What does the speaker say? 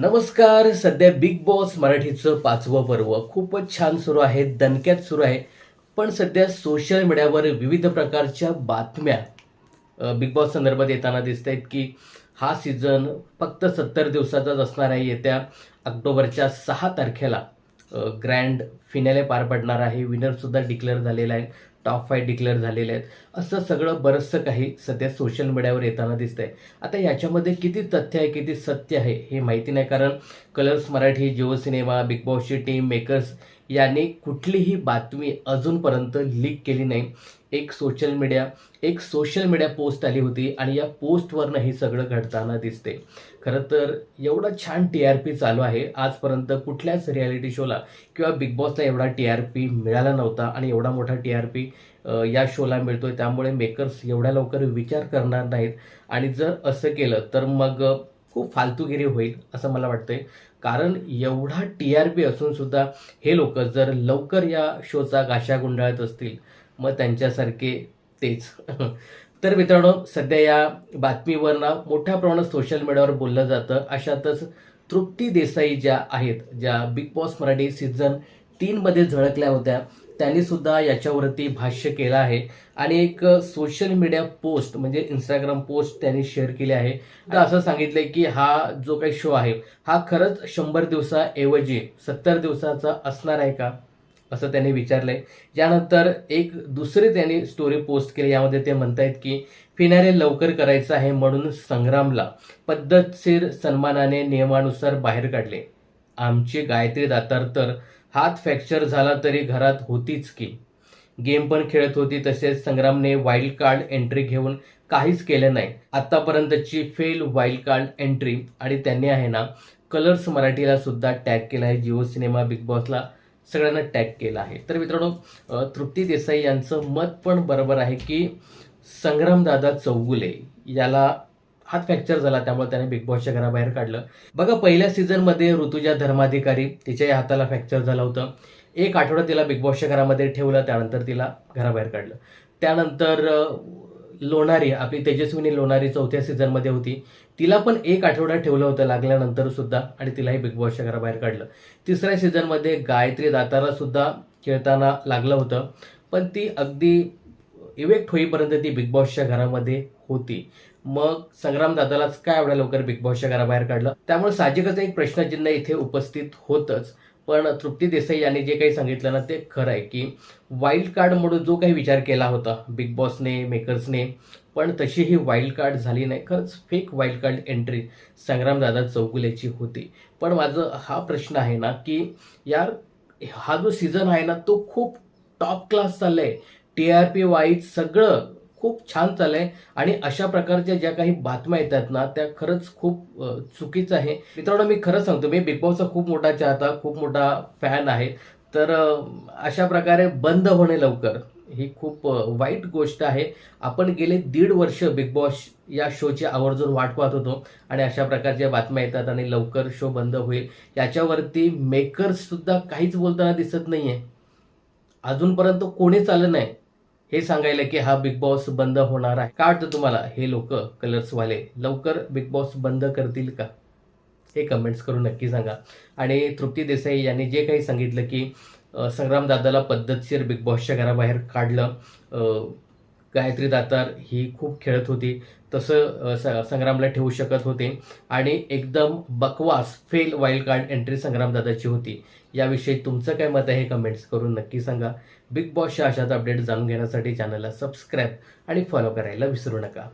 नमस्कार सध्या big boss मराठीचं पाचवं पर्व. खूपच छान सुरू आहे दणक्यात सुरू आहे पण सध्या सोशल मीडियावर विविध प्रकारच्या बातम्या बिग बॉस संदर्भात येताना दिसत आहेत की हा सीझन फक्त सत्तर दिवसाचाच असणार आहे. येत्या ऑक्टोबरच्या सहा तारखेला ग्रँड फिनाले पार पडणार आहे. विनरसुद्धा डिक्लेअर झालेला आहे. टॉप फाय डिक्लेअर झालेले आहेत. असं सगळं बरंचसं काही सध्या सोशल मीडियावर येताना दिसतंय. आता याच्यामध्ये किती तथ्य आहे किती सत्य आहे हे माहिती नाही कारण Colors Marathi Jio cinema big बॉसची team makers याने कुठलीही बातमी अजूनपर्यंत लीक केली नाही. एक सोशल मीडिया एक सोशल मीडिया पोस्ट आली होती आणि या पोस्टवरनं हे सगळं घडताना दिसते. खरं तर एवढा छान टी आर पी चालू आहे. आजपर्यंत कुठल्याच रियालिटी शोला किंवा बिग बॉसला एवढा टी आर पी मिळाला नव्हता आणि एवढा मोठा टी आर पी या शोला मिळतोय. त्यामुळे मेकर्स एवढ्या लवकर विचार करणार नाहीत. आणि जर असं केलं तर मग खूप फालतूगिरी होईल असं मला वाटतंय. कारण एवढा टी आर पी असून सुद्धा हे लोक जर लवकर या शोचा गाशा गुंडाळत असतील मग त्यांच्यासारखे तेच. तर मित्रांनो सध्या या बातमीवर ना मोठ्या प्रमाणात सोशल मीडियावर बोललं जातं. अशातच तृप्ती देसाई ज्या आहेत ज्या बिग बॉस मराठी सीझन तीनमध्ये झळकल्या होत्या. त्यांनी सुद्धा याच्यावरती भाष्य केलं आहे. आणि एक सोशल मीडिया पोस्ट म्हणजे इंस्टाग्राम पोस्ट त्यांनी शेअर केली आहे. तर असं सांगितलंय की हा जो काही शो आहे हा खरंच शंभर दिवसाऐवजी सत्तर दिवसाचा असणार आहे का? असं त्यांनी विचारलंय. यानंतर एक दुसरी त्यांनी स्टोरी पोस्ट केली. यामध्ये ते म्हणतायत की फिनारे लवकर करायचं आहे म्हणून संग्रामला पद्धतशीर सन्मानाने नियमानुसार बाहेर काढले. आमची गायत्री दातार तर हात फ्रॅक्चर झाला तरी घरात होतीच की. गेम पण खेळत होती तसेच संग्रामने वाईल्ड कार्ड एंट्री घेऊन काहीच केलं नाही. आतापर्यंतची फेल वाईल्ड कार्ड एंट्री आणि त्यांनी आहे ना कलर्स मराठीला सुद्धा टॅग केला आहे. जिओ सिनेमा बिग बॉसला सगळ्यांना टॅग केला आहे. तर मित्रांनो तृप्ती देसाई यांचं मत पण बरोबर आहे की संग्रामदादा चौगुले याला हात फ्रॅक्चर झाला त्यामुळे त्याने बिग बॉसच्या घराबाहेर काढलं. बघा पहिल्या सीझनमध्ये ऋतुजा धर्माधिकारी तिच्याही हाताला फ्रॅक्चर झालं होतं. एक आठवडा तिला बिग बॉसच्या घरामध्ये ठेवलं त्यानंतर तिला घराबाहेर काढलं. त्यानंतर लोणारी आपली तेजस्विनी लोणारी चौथ्या सीझनमध्ये होती. तिला पण एक आठवडा ठेवलं होतं लागल्यानंतर सुद्धा आणि तिलाही बिग बॉसच्या घराबाहेर काढलं. तिसऱ्या सीझनमध्ये गायत्री दाताला सुद्धा खेळताना लागलं होतं. पण ती अगदी इवेक्ट होईपर्यंत ती बिग बॉसच्या घरामध्ये होती. मग संग्राम दादालाच काय एवढ्या लवकर बिग बॉसच्या घराबाहेर काढलं? त्यामुळे साहजिकच एक प्रश्नचिन्ह इथे उपस्थित होतच. पण तृप्ती देसाई यांनी जे काही सांगितलं ना ते खरं आहे की वाईल्ड कार्ड म्हणून जो काही विचार केला होता बिग बॉसने मेकर्सने पण तशी ही वाईल्ड कार्ड झाली नाही. खरंच फेक वाईल्ड कार्ड एंट्री संग्रामदादा चौगुल्याची होती. पण माझं हा प्रश्न आहे ना की यार हा जो सीझन आहे ना तो खूप टॉप क्लास चाललाय. टी आर पी वाईज सगळं खूप छान चाललं आहे आणि अशा प्रकारच्या ज्या काही बातम्या येतात ना त्या खरंच खूप चुकीचं आहे. मित्रांनो मी खरंच सांगतो मी बिग बॉसचा खूप मोठा चाहता खूप मोठा फॅन आहे. तर अशा प्रकारे बंद होणे लवकर ही खूप वाईट गोष्ट आहे. आपण गेले दीड वर्ष बिग बॉस या शोची आवर्जून वाट पाहत होतो. आणि अशा प्रकारच्या बातम्या येतात आणि लवकर शो बंद होईल. याच्यावरती मेकर्ससुद्धा काहीच बोलताना दिसत नाही आहे अजूनपर्यंत कोणीच आलं नाही. हे सांगायला की हा बिग बॉस बंद होणार आहे. काय वाटतं तुम्हाला? हे लोक कलर्सवाले लवकर बिग बॉस बंद करतील का? हे कमेंट्स करून नक्की सांगा. आणि तृप्ती देसाई यांनी जे काही सांगितलं की संग्रामदादाला संग्राम दादाला पद्धतशीर बिग बॉसच्या घराबाहेर काढलं. गायत्री दातार ही खूप खेळत होती. तसं स- संग्रामला ठेवू शकत होते. आणि एकदम बकवास fail wild card entry Sangram दादाची होती. याविषयी तुमचं काय मत आहे कमेंट्स करून नक्की सांगा. बिग बॉसच्या अशाच अपडेट जाणून घेण्यासाठी चॅनलला सबस्क्राईब आणि फॉलो करायला विसरू नका.